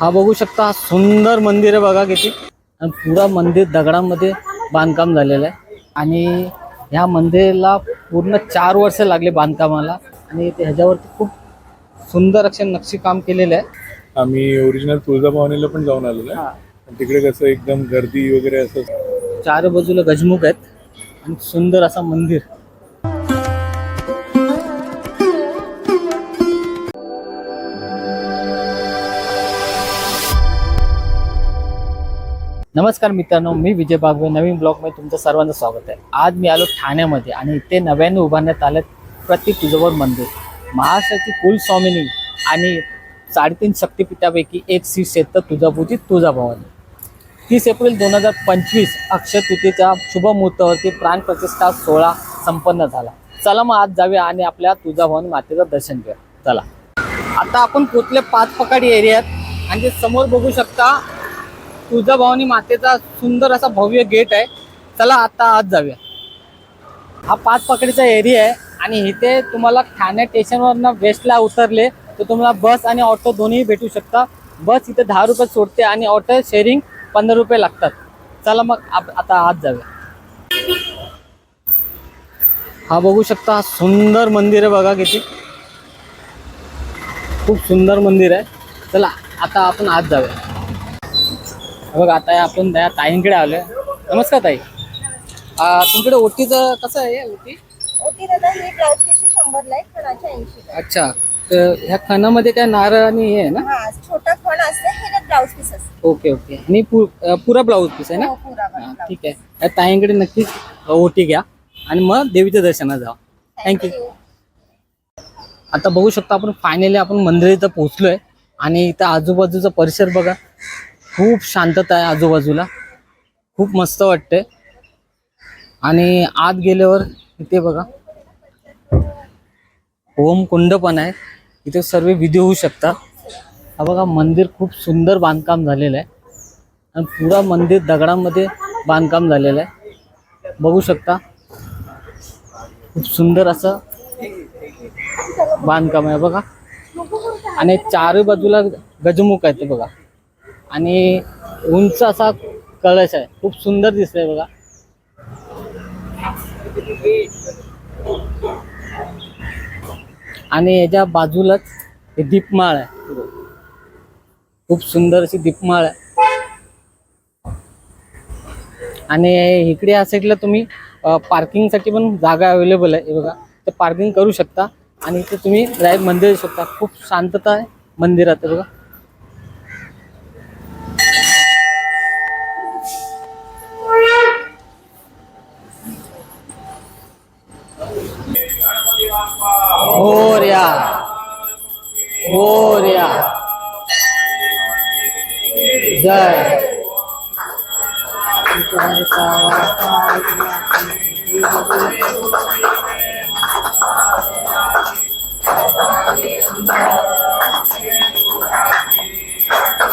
हा बघू शकता हा सुंदर मंदिर आहे बघा किती. आणि पुरा मंदिर दगडामध्ये बांधकाम झालेलं आहे. आणि ह्या मंदिराला पूर्ण चार वर्ष लागले बांधकामाला. आणि ह्याच्यावरती खूप सुंदर असे नक्षीकाम केलेलं आहे. आम्ही ओरिजिनल तुळजाभवानीला पण जाऊन आलेलो आहे. तिकडे कसं एकदम गर्दी वगैरे असं चार बाजूला गजमुख आहेत. आणि सुंदर असा मंदिर. नमस्कार मित्रांनो मी विजय बागवे. नवीन ब्लॉगमध्ये तुमचं सर्वांचं स्वागत आहे. आज मी आलो ठाण्यामध्ये आणि इथे नव्याने उभारण्यात आलं प्रति तुझवर मंदिर. महाराष्ट्राची कुलस्वामिनी आणि साडेतीन शक्तिपीठापैकी एक श्री क्षेत्र तुळजापूरची तुळजाभवानी. तीस एप्रिल दोन हजार पंचवीस अक्षय तृतीयेच्या शुभ प्राणप्रतिष्ठा सोहळा संपन्न झाला. चला मग आज जाऊया आणि आपल्या तुळजाभवानी मातेचं दर्शन घेऊया. चला. आता आपण पोचले पाच पकाडी एरियात आणि समोर बघू शकता तुळजाभवानी मातेचा सुंदर असा भव्य गेट आहे. चला आता आज जाऊया. हा पाच पकडीचा एरिया आहे आणि इथे तुम्हाला ठाणे स्टेशनवरनं वेस्टला उतरले तर तुम्हाला बस आणि ऑटो दोन्ही भेटू शकता. बस इथे दहा रुपये सोडते आणि ऑटो शेअरिंग पंधरा रुपये लागतात. चला मग आप- आता आज जाऊया. हा बघू शकता हा सुंदर मंदिर आहे बघा किती. खूप सुंदर मंदिर आहे. चला आता आपण आज जाऊया. बघा आता आपण त्या ताईंकडे आलोय. नमस्कार ताई. आ, तुमच्याकडे ओटीचं कसं आहे ओटी? ओटी दादा हे ब्लाउज पीस शंभरला आहे खणाच्या ऐंशी अच्छा तर ह्या खणामध्ये काय नारळ आणि हे आहे ना? हा छोटा खण असते हे ब्लाउज पीस असते. Okay okay. आणि पु- अ, पुरा ब्लाऊज पीस आहे ना? हो, पुरा हा. ठीक आहे. त्या ताईंकडे नक्कीच ओटी घ्या. आणि मग देवीच्या दर्शनात जा थँक्यू. आता बघू शकता आपण फायनली आपण मंदिर इथं पोहोचलोय. आणि इथं आजूबाजूचा परिसर बघा. खूप शांतता आहे आजूबाजूला. खूप मस्त वाटतंय. आणि आत गेल्यावर इथे बघा. ओम कुंड पण आहे. इथे सर्व विधी होऊ शकतात. हा बघा मंदिर खूप सुंदर बांधकाम झालेलं आहे. आणि पुरा मंदिर दगडामध्ये बांधकाम झालेलं आहे. बघू शकता. खूप सुंदर असं बांधकाम आहे बघा. आणि चारही बाजूला गजमुख आहे ते बघा. आणि उंच असा कळश आहे. खूप सुंदर दिसतंय बघा. आणि याच्या बाजूलाच हे दीपमाळ आहे. खूप सुंदर अशी दीपमाळ आहे. आणि इकडे या साईडला तुम्ही पार्किंगसाठी पण जागा अवेलेबल आहे. हे बघा ते पार्किंग करू शकता. आणि इथे तुम्ही ड्राईव्ह मंदिर येऊ शकता खूप शांतता आहे मंदिरात. बघा. Glória! Glória! Jai!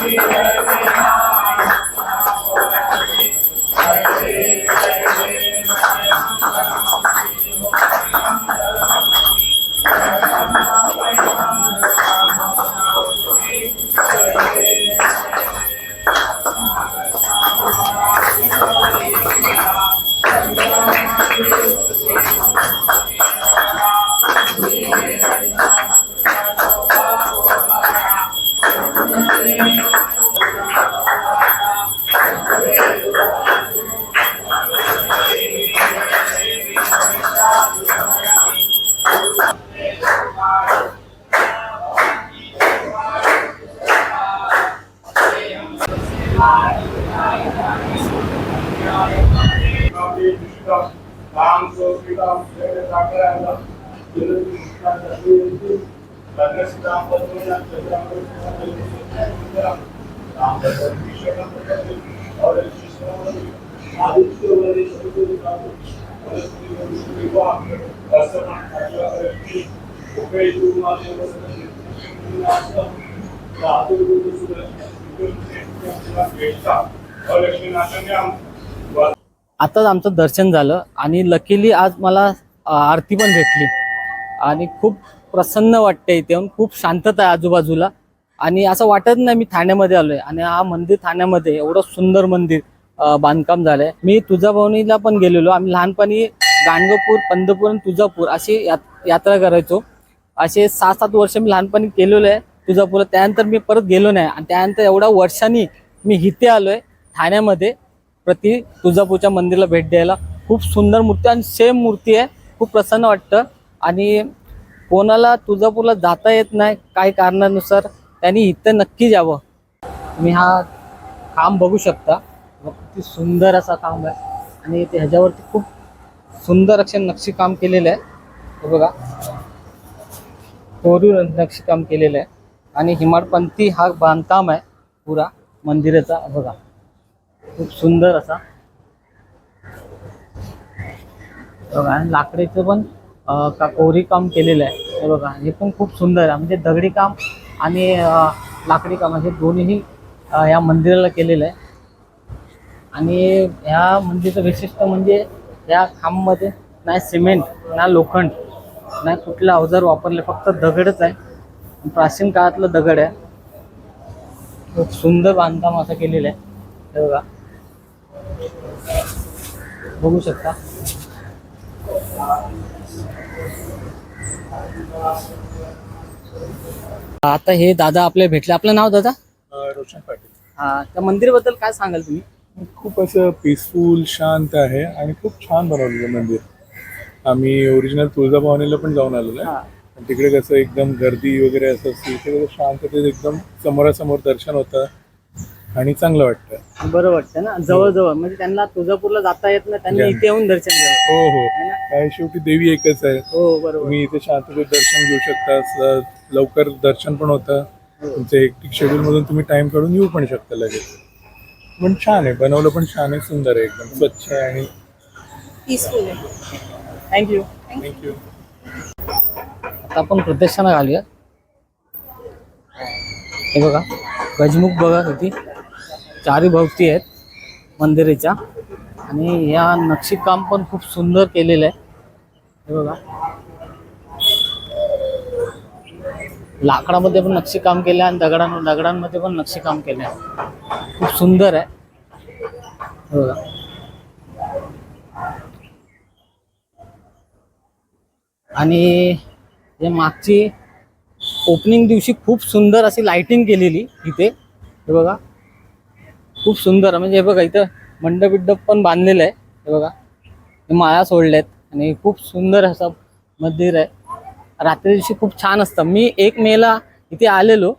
Yeah. हे बघा मोर्या मोर्या जय आताच आमचं दर्शन झालं आणि लकीली आज मला आरती पण भेटली. आणि खूप प्रसन्न वाटते इथे येऊन. खूप शांतता आहे आजूबाजूला. आणि असं वाटत नाही मी ठाण्यामध्ये आलोय. आणि हा मंदिर ठाण्यामध्ये एवढं सुंदर मंदिर बांधकाम बांधकाम झालंय. मी तुळजाभवानीला पण गेलेलो. आम्ही लहानपणी गाणगापूर पंढरपूर आणि तुळजापूर अशी यात- यात्रा करायचो. असे सात सात वर्ष मी लहानपणी केलेलो आहे तुळजापूरला. त्यानंतर मी परत गेलो नाही. आणि त्यानंतर एवढ्या वर्षांनी मी इथे आलोय ठाण्यामध्ये. प्रति तुळजापूरच्या मंदिराला भेट द्यायला. खूप सुंदर मूर्ती आणि सेम मूर्ती आहे. खूप प्रसन्न वाटतं. आणि कोणाला तुळजापूरला जाता येत नाही काही कारणानुसार त्यांनी इथं नक्की यावं तुम्ही हा काम बघू शकता. किती सुंदर असा काम आहे. आणि ते ह्याच्यावरती खूप सुंदर असे नक्षीकाम केलेलं आहे. हे बघा. कोरीव नक्षीकाम केलेलं आहे. आणि हिमाडपंथी हा बांधकाम आहे. पुरा मंदिराचा. बघा. खूप सुंदर असा. बघा आणि लाकडीचं पण का कोरी काम केलेलं आहे. हे बघा हे पण खूप सुंदर आहे. म्हणजे दगडी काम आणि लाकडी काम हे दोन्हीही या मंदिराला केलेलं आहे. आणि ह्या मंदिरचं वैशिष्ट्य म्हणजे या खांबमध्ये नाही सिमेंट ना लोखंड नाही कुठलं अवजार वापरले फक्त दगडच आहे. प्राचीन काळातलं दगड आहे. खूप सुंदर बांधकाम असं केलेलं आहे. हे बघा. बघू शकता. आता हे दादा आपले भेटले. आपलं नाव दादा? रोशन पाटील. हा त्या मंदिराबद्दल काय सांगाल तुम्ही? खूप असं पीसफुल शांत आहे आणि खूप छान बनवलेलं मंदिर. आम्ही ओरिजिनल तुळजाभवानीला पण जाऊन आलेलो आहे. हा. तिकडे कसं एकदम गर्दी वगैरे असं असते कसं शांततेत एकदम समोरासमोर दर्शन होतं. आणि चांगलं वाटतं. बरं वाटतं ना? जवळ जवळ म्हणजे त्यांना तुळजापूरला जाता येत नाही त्यांनी. इथे येऊन दर्शन घ्यावं. हो हो. है ना? काय शेवटी देवी एकच आहे. हो बरोबर. तुम्ही इथे शांततेत दर्शन घेऊ शकता स- लवकर दर्शन पण होतं. तुमच्या हेक्टिक शेड्यूल मधून तुम्ही टाइम काढून येऊ पण शकता लगेच. पण छान आहे. बनवलं पण छान आहे. सुंदर आहे एकदम. स्वच्छ आहे आणि पीसफुल आहे. थँक्यू थँक्यू आता आपण प्रदर्शना घालूया. हे बघा. गजमुख बघा किती. चारी भोवती आहेत मंदिराच्या. आणि या नक्षीकाम पण खूप सुंदर केलेलं आहे. हे बघा. लाकडामध्ये पण नक्षीकाम केलं आहे आणि दगडां दगडांमध्ये पण नक्षीकाम केलं आहे. खूप सुंदर आहे. हे बघा. आणि या मागची ओपनिंग दिवशी खूप सुंदर अशी लाइटिंग केलेली इथे. हे बघा. खूप सुंदर. म्हणजे हे बघा इथं मंडप बिड्डप पण बांधलेलं आहे. हे बघा हे माळा सोडल्यात आणि खूप सुंदर असं मंदिर आहे. रात्री दिवशी खूप छान असतं. मी एक मेला इथे आलेलो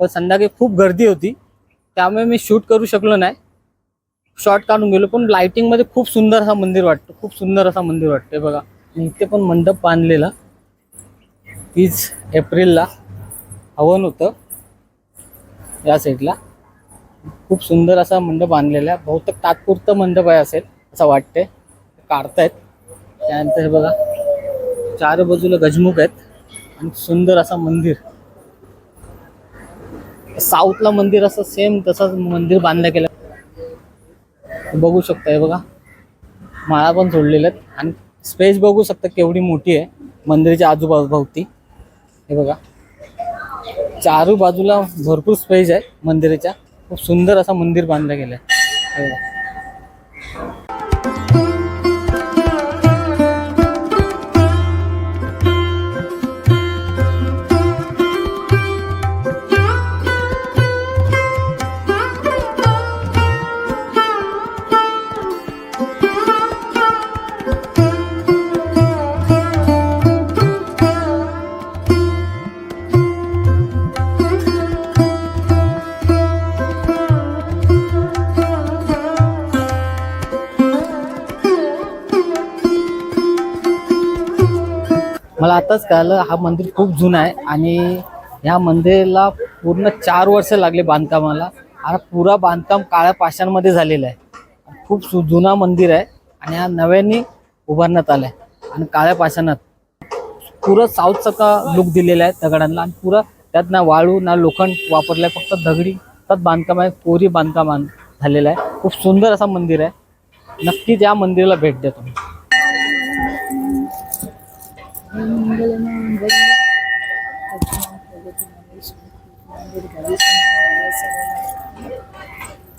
पण संध्याकाळी खूप गर्दी होती. त्यामुळे मी शूट करू शकलो नाही. शॉर्ट काढून गेलो पण लायटिंगमध्ये खूप सुंदर असा मंदिर वाटतं. खूप सुंदर असा मंदिर वाटतं बघा. आणि इथे पण मंडप बांधलेला. तीस एप्रिलला हवन होतं. या साईडला खूप सुंदर असा मंडप बांधलेला आहे. बहुतेक तात्पुरतं मंडप आहे असेल असं वाटतंय. काढतायत. त्यानंतर हे बघा चार बाजूला गजमुख आहेत आणि सुंदर असा मंदिर. साऊथला मंदिर असं सेम तसंच मंदिर बांधलं गेलं. बघू शकता हे बघा. माळा पण सोडलेल्या आहेत. आणि स्पेस बघू शकता केवढी मोठी आहे. मंदिराच्या आजूबाजूभोवती. हे बघा. चारू बाजूला भरपूर स्पेस आहे मंदिराच्या. खूप सुंदर असं मंदिर बांधलं गेलं आहे हो. आताच कळलं हा मंदिर खूप जुना आहे आणि ह्या मंदिराला पूर्ण चार वर्ष लागले बांधकामाला. आणि पुरा बांधकाम काळ्या पाषाणमध्ये झालेलं आहे. खूप सु जुना मंदिर आहे आणि हा नव्याने उभारण्यात आलाय आणि काळ्या पाषाणात. पुरं साऊथचा लुक दिलेला आहे दगडांना आणि पुरा त्यात ना वाळू ना लोखंड वापरलंय फक्त दगडी त्यात बांधकाम आहे कोरी बांधकाम झालेलं आहे. खूप सुंदर असा मंदिर आहे. नक्कीच या मंदिराला भेट द्या तुम्ही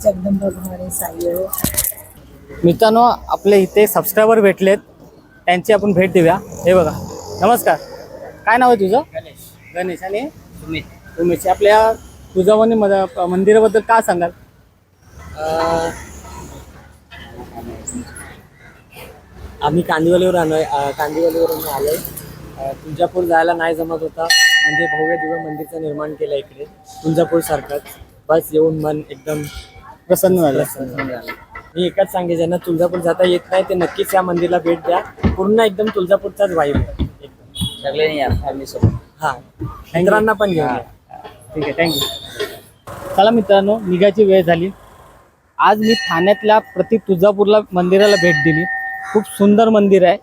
जगदंबा मित्रांनो आपल्या इथे सबस्क्रायबर भेटलेत. त्यांची आपण भेट देऊया. हे बघा. नमस्कार. काय नाव आहे तुझं? गणेश. गणेश आणि? उमेश उमेश आपल्या तुळजाभवानी मद- मंदिराबद्दल काय सांगाल? आम्ही कांदिवलीवर आलोय. अं, कांदिवलीवरून आलोय. अं, तुळजापूर जायला नाही जमत होता. म्हणजे भव्य दिव्य मंदिरचं निर्माण केलं इकडे. तुळजापूर सारखंच. बस येऊन मन एकदम प्रसन्न झालं. मी एकच सांगे ज्यांना तुळजापूर जाता येत नाही ते नक्कीच या मंदिरला भेट द्या. पूर्ण एकदम तुळजापूरचाच वाईब आहे. एकदम सगळे या फॅमिली सोबत. हा. मित्रांना पण घेऊन या. ठीक आहे थँक्यू चला मित्रांनो निघायची वेळ झाली. आज मी ठाण्यातल्या प्रति तुळजापूरला मंदिराला भेट दिली. खूप सुंदर मंदिर आहे.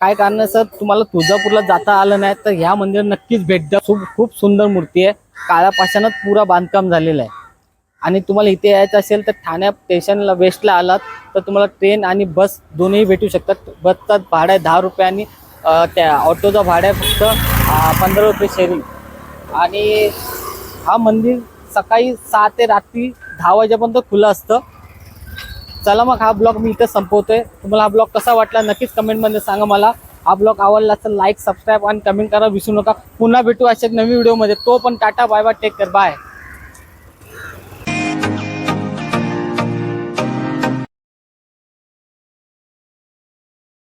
काय कारण सर? तुम्हाला तुळजापूरला जाता आलं नाही तर ह्या मंदिरात नक्कीच भेट द्या. खूप खूप सुंदर मूर्ती आहे. काळ्या पाषाणात पुरा बांधकाम झालेलं आहे. आणि तुम्हाला इथे यायचं असेल तर ठाण्या स्टेशनला वेस्टला आलात तर तुम्हाला ट्रेन आणि बस दोन्ही भेटू शकतात. बसचा भाडं आहे दहा रुपये आणि त्या ऑटोचा भाडं आहे फक्त पंधरा रुपये शेअरिंग आणि हा मंदिर सकाळी सहा ते रात्री दहा वाजेपर्यंत खुलं असतं. चला मग हा ब्लॉग मी इथं संपवतोय. तुम्हाला हा ब्लॉग कसा वाटला नक्कीच कमेंटमध्ये सांगा मला. हा ब्लॉग आवडला तर लाईक सबस्क्राईब आणि कमेंट करा विसरू नका. पुन्हा भेटू अशा एक नवीन व्हिडिओमध्ये तो पण tata bye bye take care bye